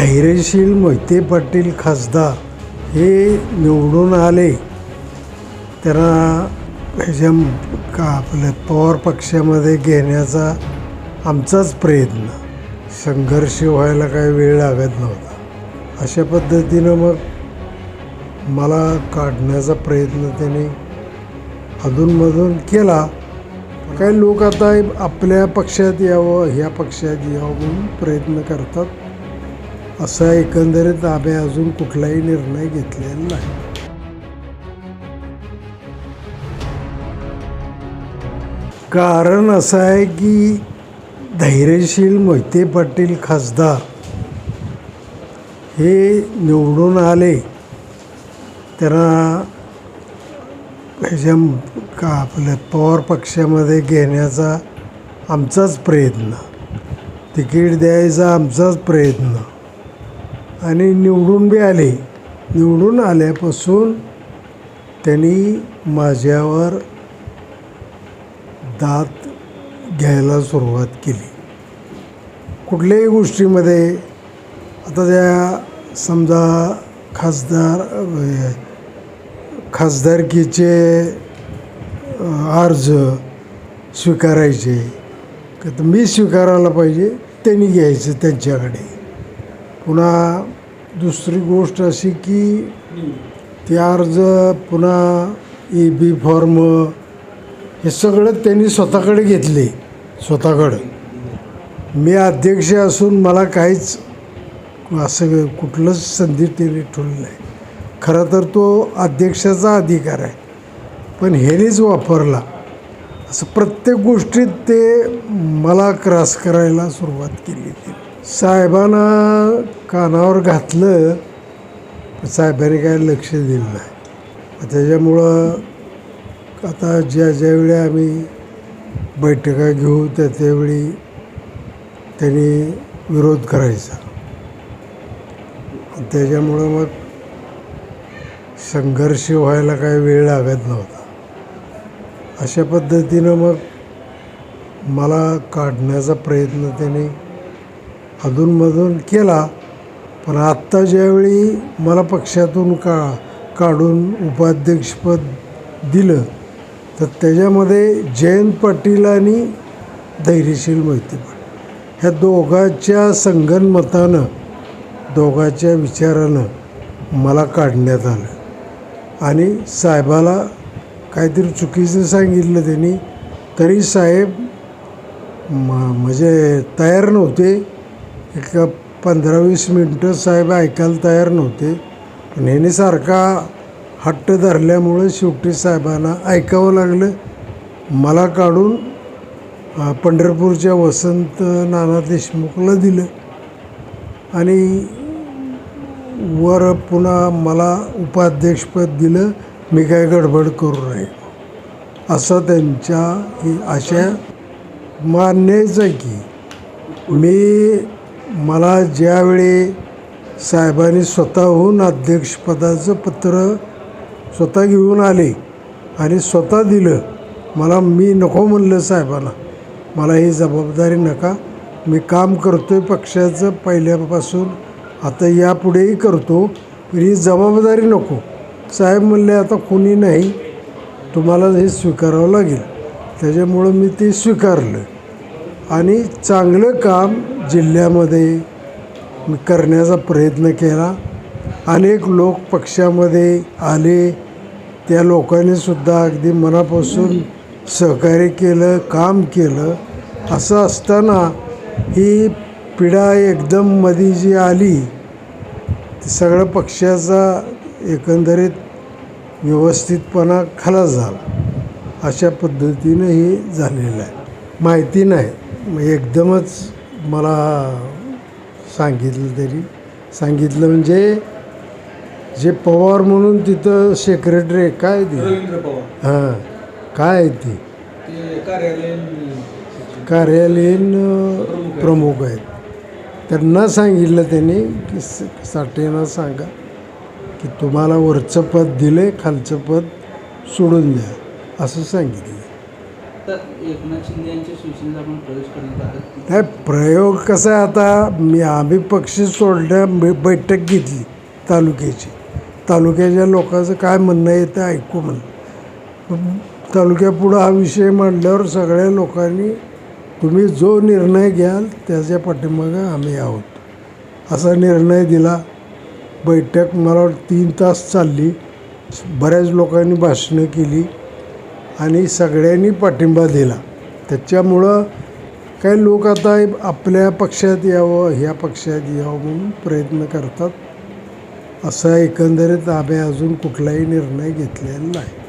धैर्यशील मोहिते पाटील खासदार हे निवडून आले. त्यांना ह्याच्या का आपल्या पवार पक्षामध्ये घेण्याचा आमचाच प्रयत्न. संघर्ष व्हायला काही वेळ लागत नव्हता. अशा पद्धतीनं मग मला काढण्याचा प्रयत्न त्यांनी अधूनमधून केला. काही लोक आता आपल्या पक्षात यावं ह्या पक्षात यावं म्हणून प्रयत्न करतात. असा एकंदरीत आम्ही अजून कुठलाही निर्णय घेतलेला नाही. कारण असं आहे की धैर्यशील मोहिते पाटील खासदार हे निवडून आले त्यांना ह्याच्या का आपल्या पवार पक्षामध्ये घेण्याचा आमचाच प्रयत्न तिकीट द्यायचा आमचाच प्रयत्न. आणि निवडून बी आले. निवडून आल्यापासून त्यांनी माझ्यावर दात घ्यायला सुरुवात केली. कुठल्याही गोष्टीमध्ये आता त्या समजा खासदार खासदारकीचे अर्ज स्वीकारायचे का तर मी स्वीकारायला पाहिजे त्यांनी घ्यायचं त्यांच्याकडे. पुन्हा दुसरी गोष्ट अशी की ते अर्ज पुन्हा ई बी फॉर्म हे सगळं त्यांनी स्वतःकडे घेतले स्वतःकडं. मी अध्यक्ष असून मला काहीच असं कुठलंच संधी त्यांनी ठेवली नाही. खरं तर तो अध्यक्षाचा अधिकार आहे पण ह्यानेच वापरला. असं प्रत्येक गोष्टीत ते मला क्रॉस करायला सुरुवात केली ती साहेबांना कानावर घातलं पण साहेबांनी काय लक्ष दिलं नाही. त्याच्यामुळं आता ज्या ज्यावेळी आम्ही बैठका घेऊ त्या त्यावेळी त्यांनी विरोध करायचा. त्याच्यामुळं मग संघर्ष व्हायला काय वेळ लागत नव्हता. अशा पद्धतीनं मग मला काढण्याचा प्रयत्न त्यांनी अधूनमधून केला पण आत्ता ज्यावेळी मला पक्षातून का काढून उपाध्यक्षपद दिलं तर त्याच्यामध्ये जयंत पाटील आणि धैर्यशील मोहिते पाटील ह्या दोघांच्या संगनमतानं दोघांच्या विचारानं मला काढण्यात आलं. आणि साहेबाला काहीतरी चुकीचं सांगितलं त्यांनी तरी साहेब म म्हणजे तयार नव्हते. एक पंधरा वीस मिनटं साहेब ऐकायला तयार नव्हते. पण ह्याने सारखा हट्ट धरल्यामुळं शेवटी साहेबांना ऐकावं लागलं. मला काढून पंढरपूरच्या वसंत नाना देशमुखला दिलं. आणि वर पुन्हा मला उपाध्यक्षपद दिलं. मी काय गडबड करू नये. असं त्यांच्या ही आशा मान्यच आहे की मी मला ज्यावेळी साहेबांनी स्वतःहून अध्यक्षपदाचं पत्र स्वतः घेऊन आले आणि स्वतः दिलं मला मी नको म्हणलं साहेबांना. मला ही जबाबदारी नका. मी काम करतो आहे पक्षाचं पहिल्यापासून. आता यापुढेही करतो पण ही जबाबदारी नको. साहेब म्हणले आता कोणी नाही तुम्हाला हे स्वीकारावं लागेल. त्याच्यामुळं मी ते स्वीकारलं. आणि चांगलं काम जिल्ह्यामध्ये मी करण्याचा प्रयत्न केला. अनेक लोक पक्षामध्ये आले. त्या लोकांनीसुद्धा अगदी मनापासून सहकार्य केलं काम केलं. असं असताना ही पिढा एकदम मध्ये जी आली ती सगळं पक्षाचा एकंदरीत व्यवस्थितपणा खाला झाला. अशा पद्धतीनं हे झालेलं आहे. माहिती नाही. एकदमच मला सांगितलं तरी. सांगितलं म्हणजे जे पवार म्हणून तिथं सेक्रेटरी आहे काय ते? हां काय आहे ते? कार्यालयीन प्रमुख आहेत. त्यांना सांगितलं त्यांनी की साठेंना सांगा की तुम्हाला वरचं पद दिलं आहे खालचं पद सोडून द्या. असं सांगितलं. तर एकनाथ शिंदे यांच्या शिवसेनेत आपण प्रवेश करण्यात नाही प्रयोग कसा आहे आता? मी आम्ही पक्ष सोडल्या बैठक घेतली तालुक्याची. तालुक्याच्या लोकांचं काय म्हणणं आहे ते ऐकू म्हणलं तालुक्यापुढं हा विषय मांडल्यावर सगळ्या लोकांनी तुम्ही जो निर्णय घ्याल त्याच्या पाठीमागं आम्ही आहोत. असा निर्णय दिला. बैठक मला वाटतं तीन तास चालली. बऱ्याच लोकांनी भाषणं केली. आणि सगळ्यांनी पाठिंबा दिला. त्याच्यामुळं काही लोक आता आपल्या पक्षात यावं ह्या पक्षात यावं म्हणून प्रयत्न करतात. असा एकंदरीत आम्ही अजून कुठलाही निर्णय घेतलेला नाही.